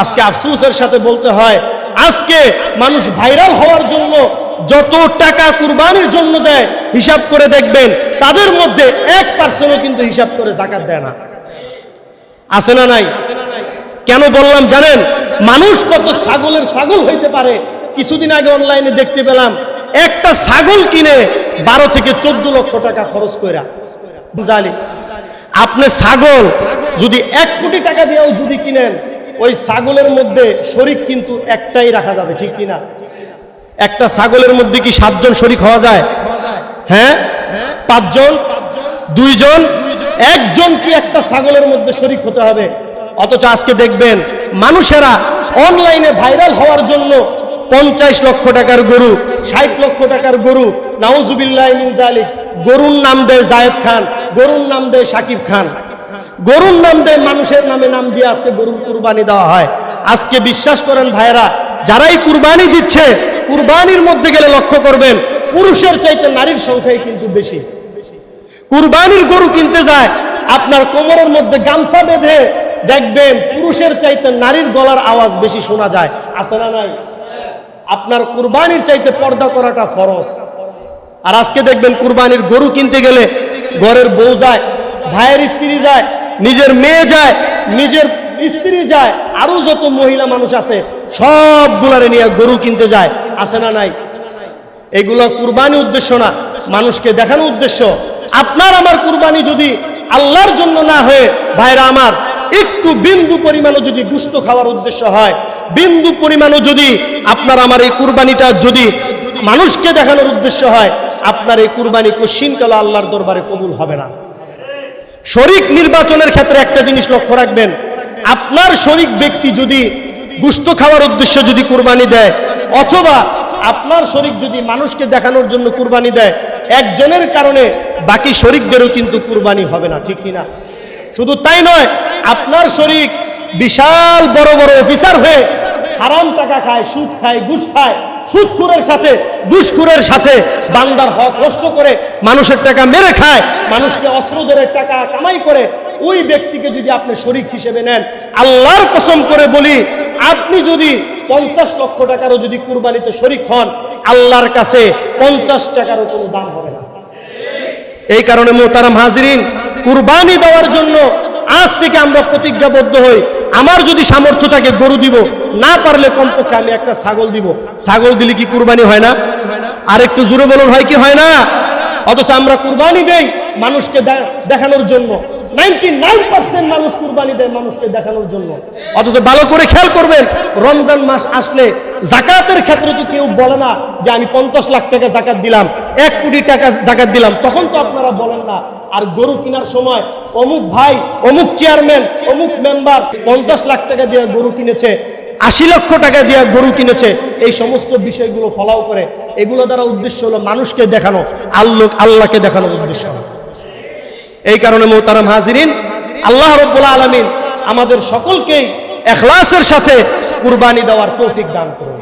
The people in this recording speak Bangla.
আজকে আফসোসের সাথে বলতে হয়, আজকে মানুষ ভাইরাল হওয়ার জন্য যত টাকা কুরবানির জন্য দেয়, হিসাব করে দেখবেন, তাদের মধ্যে এক পার্সেন্টও কিন্তু হিসাব করে জাকাত দেয় না। আছে না নাই? কেন বললাম, জানেন, মানুষ কত ছাগলের ছাগল হইতে পারে। কিছুদিন আগে অনলাইনে দেখতে পেলাম, একটা ছাগল কিনে বারো থেকে চোদ্দ লক্ষ টাকা খরচ কইরা। জানি আপনি ছাগল যদি এক কোটি টাকা দিয়েও যদি কিনেন ওই ছাগলের মধ্যে শরিক কিন্তু একটাই রাখা যাবে, ঠিক কিনা? একটা ছাগলের মধ্যে কি সাতজন শরিক হওয়া যায়? হ্যাঁ? পাঁচজন? দুইজন? একজন কি একটা ছাগলের মধ্যে শরিক হতে হবে? অথচ আজকে দেখবেন, মানুষেরা অনলাইনে ভাইরাল হওয়ার জন্য পঞ্চাশ লক্ষ টাকার গরু, ষাট লক্ষ টাকার গরু, নাউজুবিল্লাহ গরুর নাম দেয় জায়েদ খান, গরুর নাম দেয় সাকিব খান। গরুর নাম দেয়, মানুষের নামে নাম দিয়ে আজকে গরুর কুরবানি দেওয়া হয়। আজকে বিশ্বাস করেন ভাইরা যারাই কুরবানি দিচ্ছে, কুরবানির মধ্যে গেলে লক্ষ্য করবেন, পুরুষের চাইতে নারীর সংখ্যাই কিন্তু বেশি। কুরবানির গরু কিনতে যায়, আপনার কোমরের মধ্যে গামছা বেঁধে দেখবেন পুরুষের চাইতে নারীর গলার আওয়াজ বেশি শোনা যায়। আছে না নাই? আপনার কুরবানির চাইতে পর্দা করাটা ফরজ। আর আজকে দেখবেন কুরবানির গরু কিনতে গেলে ঘরের বউ যায়, ভাইয়ের স্ত্রী যায় নিজের মেয়ে যায়, নিজের স্ত্রী যায়, আরও যত মহিলা মানুষ আছে, সবগুলারে নিয়ে গরু কিনতে যায়, আছে না নাই? এগুলো কুরবানি উদ্দেশ্য না, মানুষকে দেখানো উদ্দেশ্য। আপনার আমার কুরবানি যদি আল্লাহর জন্য না হয়ে, ভাইরা আমার, একটু বিন্দু পরিমাণও যদি গুস্ত খাওয়ার উদ্দেশ্য হয়, বিন্দু পরিমাণও যদি আপনার আমার এই কুরবানিটা যদি মানুষকে দেখানোর উদ্দেশ্য হয়, আপনার এই কুরবানি কশিনকালে আল্লাহর দরবারে কবুল হবে না। শরিক নির্বাচনের ক্ষেত্রে একটা জিনিস লক্ষ্য রাখবেন, আপনার শরিক ব্যক্তি যদি গুস্ত খাওয়ার উদ্দেশ্য যদি কুরবানি দেয়, অথবা আপনার শরিক যদি মানুষকে দেখানোর জন্য কুরবানি দেয়, একজনের কারণে বাকি শরিকদেরও কিন্তু কুরবানি হবে না, ঠিক কিনা? শুধু তাই নয়, আপনার শরিক বিশাল বড় বড় অফিসার হয়ে হারাম টাকা খায়, সুদ খায়, ঘুষ খায় সুদখুরের সাথে দুষ্কুরের সাথে বান্দার হক নষ্ট করে মানুষের টাকা মেরে খায়, মানুষকে অস্ত্র ধরে টাকা কামাই করে, ওই ব্যক্তিকে যদি আপনি শরিক হিসেবে নেন, আল্লাহর কসম করে বলি, আপনি যদি পঞ্চাশ লক্ষ টাকারও যদি কুরবানিতে শরিক হন, আল্লাহর কাছে পঞ্চাশ টাকারও কোনো দাম হবে না। এই কারণে মোতারাম হাজরিন, কুরবানি দেওয়ার জন্য আজ থেকে আমরা প্রতিজ্ঞাবদ্ধ হই। আমার যদি সামর্থ্য থাকে গরু দিব, না পারলে কমপক্ষে আমি একটা ছাগল দিব। ছাগল দিলে কি কুরবানি হয় না? আর একটু জোরে বলুন, হয় কি হয় না? অথচ আমরা কুরবানি দেই মানুষকে দেখানোর জন্য। নাইনটি নাইন পার্সেন্ট মানুষ কুরবানি দেয় মানুষকে দেখানোর জন্য। অথচ ভালো করে খেয়াল করবেন, রমজান মাস আসলে জাকাতের ক্ষেত্রে তো কেউ বলে না যে আমি পঞ্চাশ লাখ টাকা জাকাত দিলাম। এক কোটি টাকা জাকাত দিলাম তখন তো আপনারা বলেন না, আর গরু কেনার সময় অমুক ভাই, অমুক চেয়ারম্যান, অমুক মেম্বার পঞ্চাশ লাখ টাকা দিয়ে গরু কিনেছে, আশি লক্ষ টাকা দিয়ে গরু কিনেছে, এই সমস্ত বিষয়গুলো ফলাও করে, এগুলো দ্বারা উদ্দেশ্য হলো মানুষকে দেখানো আল্লাহ আল্লাহকে দেখানোর উদ্দেশ্য। এই কারণে মোতারাম হাজিরিন, আল্লাহ রব্বুল আলমিন আমাদের সকলকেই এখলাসের সাথে কুরবানি দেওয়ার তৌফিক দান করুন